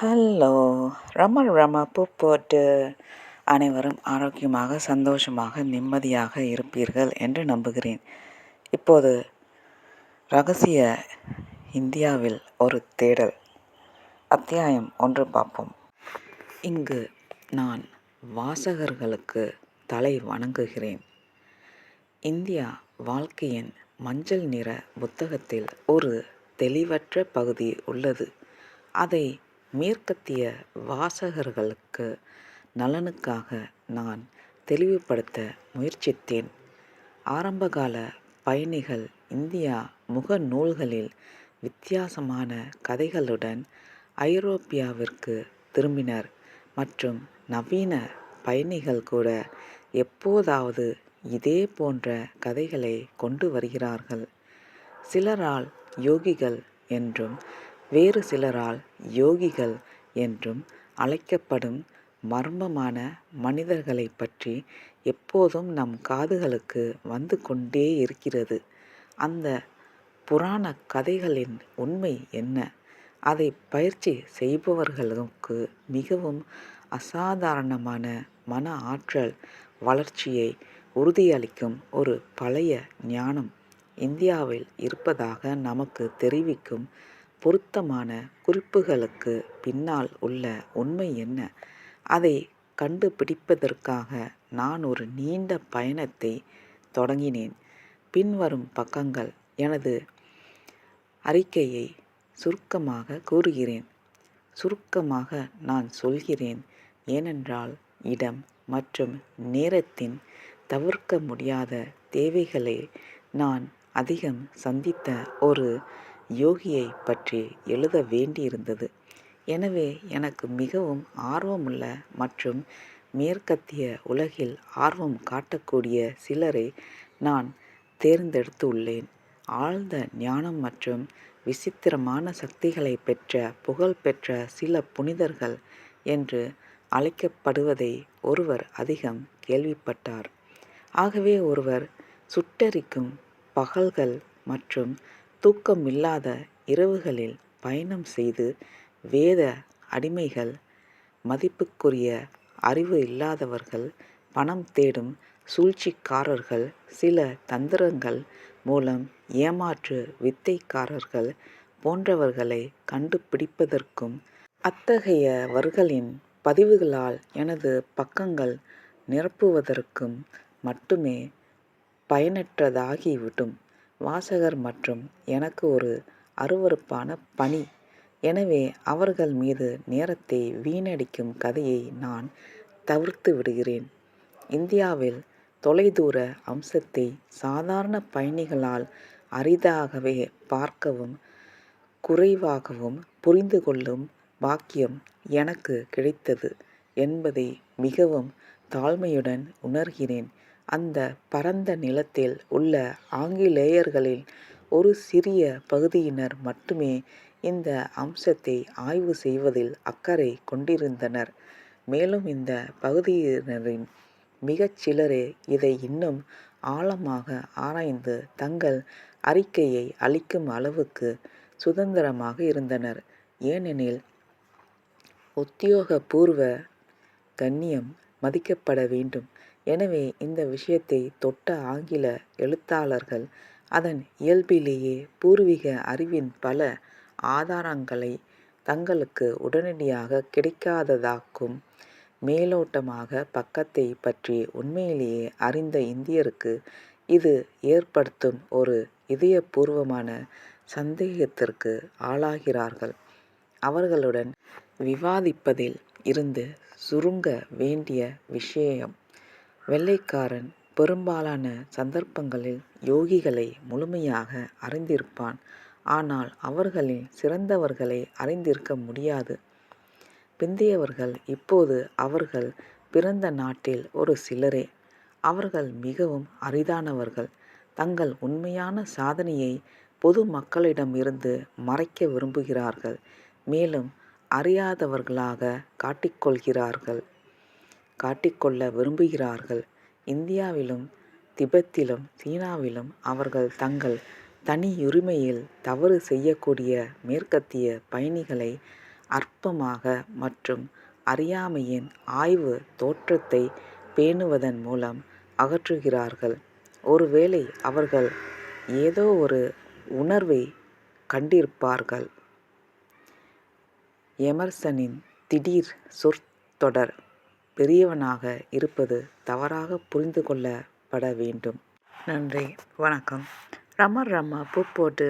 Hello ரம ரம பூ போட்டு அனைவரும் ஆரோக்கியமாக சந்தோஷமாக நிம்மதியாக இருப்பீர்கள் என்று நம்புகிறேன். இப்போது ரகசிய இந்தியாவில் ஒரு தேடல். அத்தியாயம் ஒன்று பார்ப்போம். இங்கு நான் வாசகர்களுக்கு தலை வணங்குகிறேன். இந்தியா வாழ்க்கையின் மஞ்சள் நிற புத்தகத்தில் ஒரு தெளிவற்ற பகுதி உள்ளது. அதை மேற்கத்திய வாசகர்களுக்கு நலனுக்காக நான் தெளிவுபடுத்த முயற்சித்தேன். ஆரம்பகால பயணிகள் இந்தியா முக நூல்களில் வித்தியாசமான கதைகளுடன் ஐரோப்பியாவிற்கு திரும்பினர் மற்றும் நவீன பயணிகள் கூட எப்போதாவது இதே போன்ற கதைகளை கொண்டு வருகிறார்கள். சிலரால் யோகிகள் என்றும் வேறு சிலரால் யோகிகள் என்றும் அழைக்கப்படும் மர்மமான மனிதர்களைப் பற்றி எப்போதும் நம் காதுகளுக்கு வந்து கொண்டே இருக்கிறது. அந்த புராண கதைகளின் உண்மை என்ன? அதை பயிற்சி செய்பவர்களுக்கு மிகவும் அசாதாரணமான மன ஆற்றல் வளர்ச்சியை உறுதியளிக்கும் ஒரு பழைய ஞானம் இந்தியாவில் இருப்பதாக நமக்கு தெரிவிக்கும் பொருத்தமான குறிப்புகளுக்கு பின்னால் உள்ள உண்மை என்ன? அதை கண்டுபிடிப்பதற்காக நான் ஒரு நீண்ட பயணத்தை தொடங்கினேன். பின்வரும் பக்கங்கள் எனது அறிக்கையை சுருக்கமாக கூறுகிறேன். சுருக்கமாக நான் சொல்கிறேன் ஏனென்றால் இடம் மற்றும் நேரத்தின் தவிர்க்க முடியாத தேவைகளை நான் அதிகம் சந்தித்த ஒரு யோகியை பற்றி எழுத வேண்டியிருந்தது. எனவே எனக்கு மிகவும் ஆர்வமுள்ள மற்றும் மேற்கத்திய உலகில் ஆர்வம் காட்டக்கூடிய சிலரை நான் தேர்ந்தெடுத்துள்ளேன். ஆழ்ந்த ஞானம் மற்றும் விசித்திரமான சக்திகளை பெற்ற புகழ்பெற்ற சில புனிதர்கள் என்று அழைக்கப்படுவதை ஒருவர் அதிகம் கேள்விப்பட்டார். ஆகவே ஒருவர் சுட்டரிக்கும் பகல்கள் மற்றும் தூக்கமில்லாத இரவுகளில் பயணம் செய்து வேத அடிமைகள் மதிப்புக்குரிய அறிவு இல்லாதவர்கள் பணம் தேடும் சூழ்ச்சிக்காரர்கள் சில தந்திரங்கள் மூலம் ஏமாற்று வித்தைக்காரர்கள் போன்றவர்களை கண்டுபிடிப்பதற்கும் அத்தகையவர்களின் பதிவுகளால் எனது பக்கங்கள் நிரப்புவதற்கும் மட்டுமே பயனற்றதாகிவிடும். வாசகர் மற்றும் எனக்கு ஒரு அருவருப்பான பணி. எனவே அவர்கள் மீது நேரத்தை வீணடிக்கும் கதையை நான் தவிர்த்து விடுகிறேன். இந்தியாவில் தொலைதூர அம்சத்தை சாதாரண பயணிகளால் அரிதாகவே பார்க்கவும் குறைவாகவும் புரிந்து கொள்ளும் பாக்கியம் எனக்கு கிடைத்தது என்பதை மிகவும் தாழ்மையுடன் உணர்கிறேன். அந்த பரந்த நிலத்தில் உள்ள ஆங்கிலேயர்களில் ஒரு சிறிய பகுதியினர் மட்டுமே இந்த அம்சத்தை ஆய்வு செய்வதில் அக்கறை கொண்டிருந்தனர். மேலும் இந்த பகுதியினரின் மிகச் சிலரே இதை இன்னும் ஆழமாக ஆராய்ந்து தங்கள் அறிக்கையை அளிக்கும் அளவுக்கு சுதந்திரமாக இருந்தனர். ஏனெனில் உத்தியோகபூர்வ கண்ணியம் மதிக்கப்பட வேண்டும் எனவே இந்த விஷயத்தை தொட்ட ஆங்கில எழுத்தாளர்கள் அதன் இயல்பிலேயே பூர்வீக அறிவின் பல ஆதாரங்களை தங்களுக்கு உடனடியாக கிடைக்காததாக்கும் மேலோட்டமாக பக்கத்தை பற்றி உண்மையிலேயே அறிந்த இந்தியருக்கு இது ஏற்படுத்தும் ஒரு இதயபூர்வமான சந்தேகத்திற்கு ஆளாகிறார்கள். அவர்களுடன் விவாதிப்பதில் இருந்து சுருங்க வேண்டிய விஷயம் வெள்ளைக்காரன் பெரும்பாலான சந்தர்ப்பங்களில் யோகிகளை முழுமையாக அறிந்திருப்பான். ஆனால் அவர்களில் சிறந்தவர்களை அறிந்திருக்க முடியாது. பிந்தையவர்கள் இப்போது அவர்கள் பிறந்த நாட்டில் ஒரு சிலரே. அவர்கள் மிகவும் அரிதானவர்கள். தங்கள் உண்மையான சாதனையை பொது மக்களிடமிருந்து மறைக்க விரும்புகிறார்கள். மேலும் அறியாதவர்களாக காட்டிக்கொள்கிறார்கள். காட்டிக்கொள்ள விரும்புகிறார்கள் இந்தியாவிலும் திபெத்திலும் சீனாவிலும் அவர்கள் தங்கள் தனியுரிமையில் தவறு செய்யக்கூடிய மேற்கத்திய பயணிகளை அற்பமாக மற்றும் அறியாமையின் ஆய்வு தோற்றத்தை பேணுவதன் மூலம் அகற்றுகிறார்கள். ஒருவேளை அவர்கள் ஏதோ ஒரு உணர்வை கண்டிருப்பார்கள். எமர்சனின் திடீர் சொற்தொடர் பெரியவனாக இருப்பது தவறாக புரிந்து கொள்ளப்பட வேண்டும். நன்றி வணக்கம். ரம ரம பூ போட்டு